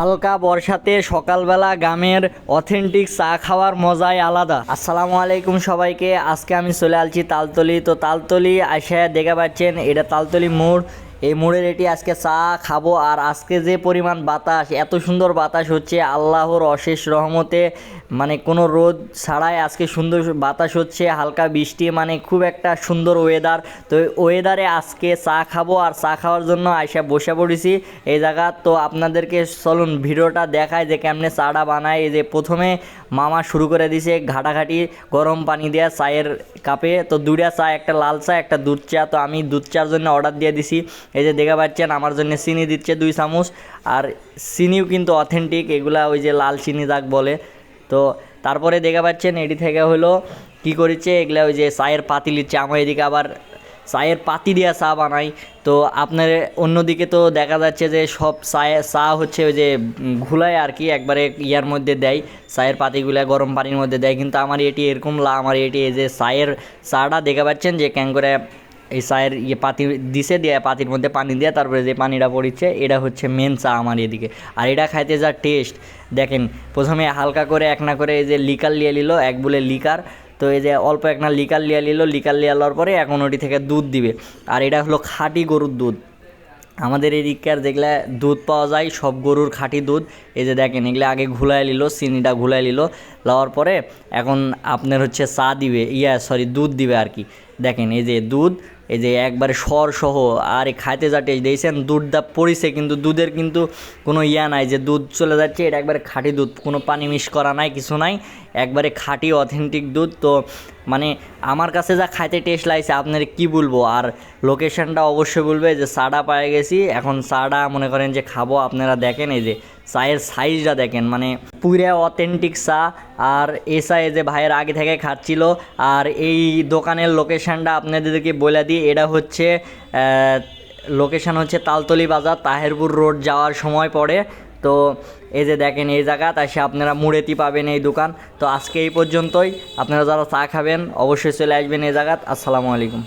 হালকা বর্ষাতে সকালবেলা গ্রামের অথেন্টিক চা খাওয়ার মজাই আলাদা। আসসালামু আলাইকুম সবাইকে। আজকে আমি চলে আসছি তালতলি। তো তালতলি আসে দেখা পাচ্ছেন, এটা তালতলি মোড়। এই মোড়ের এটি আজকে চা খাব আর আজকে যে পরিমাণ বাতাস, এত সুন্দর বাতাস হচ্ছে আল্লাহর অশেষ রহমতে। মানে কোনো রোদ ছাড়াই আজকে সুন্দর বাতাস হচ্ছে, হালকা বৃষ্টি মানে খুব একটা সুন্দর ওয়েদার তো ওয়েদারে আজকে চা খাব আর চা খাওয়ার জন্য আইসা বসে পড়েছি এই জায়গা। তো আপনাদেরকে চলুন ভিডিওটা দেখায় যে কেমনে চাটা বানায়। এই যে প্রথমে মামা শুরু করে দিছে ঘাটাঘাটি গরম পানি দেওয়া চায়ের কাপে তো দুটা চা, একটা লাল চা, একটা দুধ চা। তো আমি দুধ চার জন্য অর্ডার দিয়ে দিছি। এই যে দেখে পাচ্ছেন, আমার জন্য চিনি দিচ্ছে দুই চামচ। আর চিনিও কিন্তু অথেন্টিক এগুলা ওই যে লাল চিনি যাক বলে। তো তারপরে দেখে পাচ্ছেন, এটি থেকে হলো কি করেছে, এগুলা ওই যে চায়ের পাতি লিচ্ছে আমার এদিকে আবার চায়ের পাতি দিয়া চা বানাই। তো আপনার অন্যদিকে তো দেখা যাচ্ছে যে সব চায়ে, চা হচ্ছে ওই যে ঘুলায় আর কি, একবারে ইয়ার মধ্যে দেয়। চায়ের পাতিগুলা গরম পানির মধ্যে দেয়। কিন্তু আমার এটি এরকম লা, আমার এটি এই যে চায়ের চাটা দেখে পাচ্ছেন যে ক্যাং করে এই চায়ের ইয়ে পাতি দিছে, দিয়ে পাতির মধ্যে পানি দিয়ে তারপরে যে পানিটা পড়িচ্ছে, এটা হচ্ছে মেন চা আমার এদিকে। আর এটা খাইতে যা টেস্ট দেখেন, প্রথমে হালকা করে এক না করে এই যে লিকার লিয়ে নিল, এক বলে লিকার, তো এই যে অল্প এক না লিকার লিয়া নিল, লিকার লিয়া লওয়ার পরে এখন ওটি থেকে দুধ দিবে। আর এটা হলো খাঁটি গরুর দুধ। আমাদের এদিককার যেগুলা দুধ পাওয়া যায়, সব গরুর খাঁটি দুধ। এই যে দেখেন, এগুলো আগে ঘুলায় নিল, চিনিটা ঘুলায় নিল। লওয়ার পরে এখন আপনার হচ্ছে চা দিবে, ইয়া সরি দুধ দিবে আর কি। দেখেন, এই যে দুধ, এই যে একবারে সর সহ, আর খাইতে যা টেস্ট দিয়েছেন, দুধটা পড়িছে কিন্তু দুধের কিন্তু কোনো ইয়া নাই যে দুধ চলে যাচ্ছে, এটা একবারে খাঁটি দুধ, কোনো পানি মিশ করা নাই, কিছু নাই, একবারে খাঁটি অথেন্টিক দুধ। তো মানে আমার কাছে যা খাইতে টেস্ট লাগছে, আপনার কি বলব? আর লোকেশনটা অবশ্যই বলবে যে চাটা পায়ে গেছি, এখন চাটা মনে করেন যে খাব, আপনারা দেখেন এই যে চায়ের সাইজটা দেখেন মানে পুরা অথেন্টিক চা, আর এ চায়ে যে ভাইয়ের আগে থেকে খাচ্ছিল আর এই দোকানের লোকেশনটা আপনাদেরকে বলে দিই, এটা হচ্ছে লোকেশন হচ্ছে তালতলি বাজার, তাহেরপুর রোড যাওয়ার সময় পড়ে। তো এই যে দেখেন এই জায়গা তাই সে আপনারা মুড়েতি পাবেন এই দোকান। তো আজকে এই পর্যন্তই, আপনারা যারা চা খাবেন, অবশ্যই চলে আসবেন এই জায়গাত। আসসালামু আলাইকুম।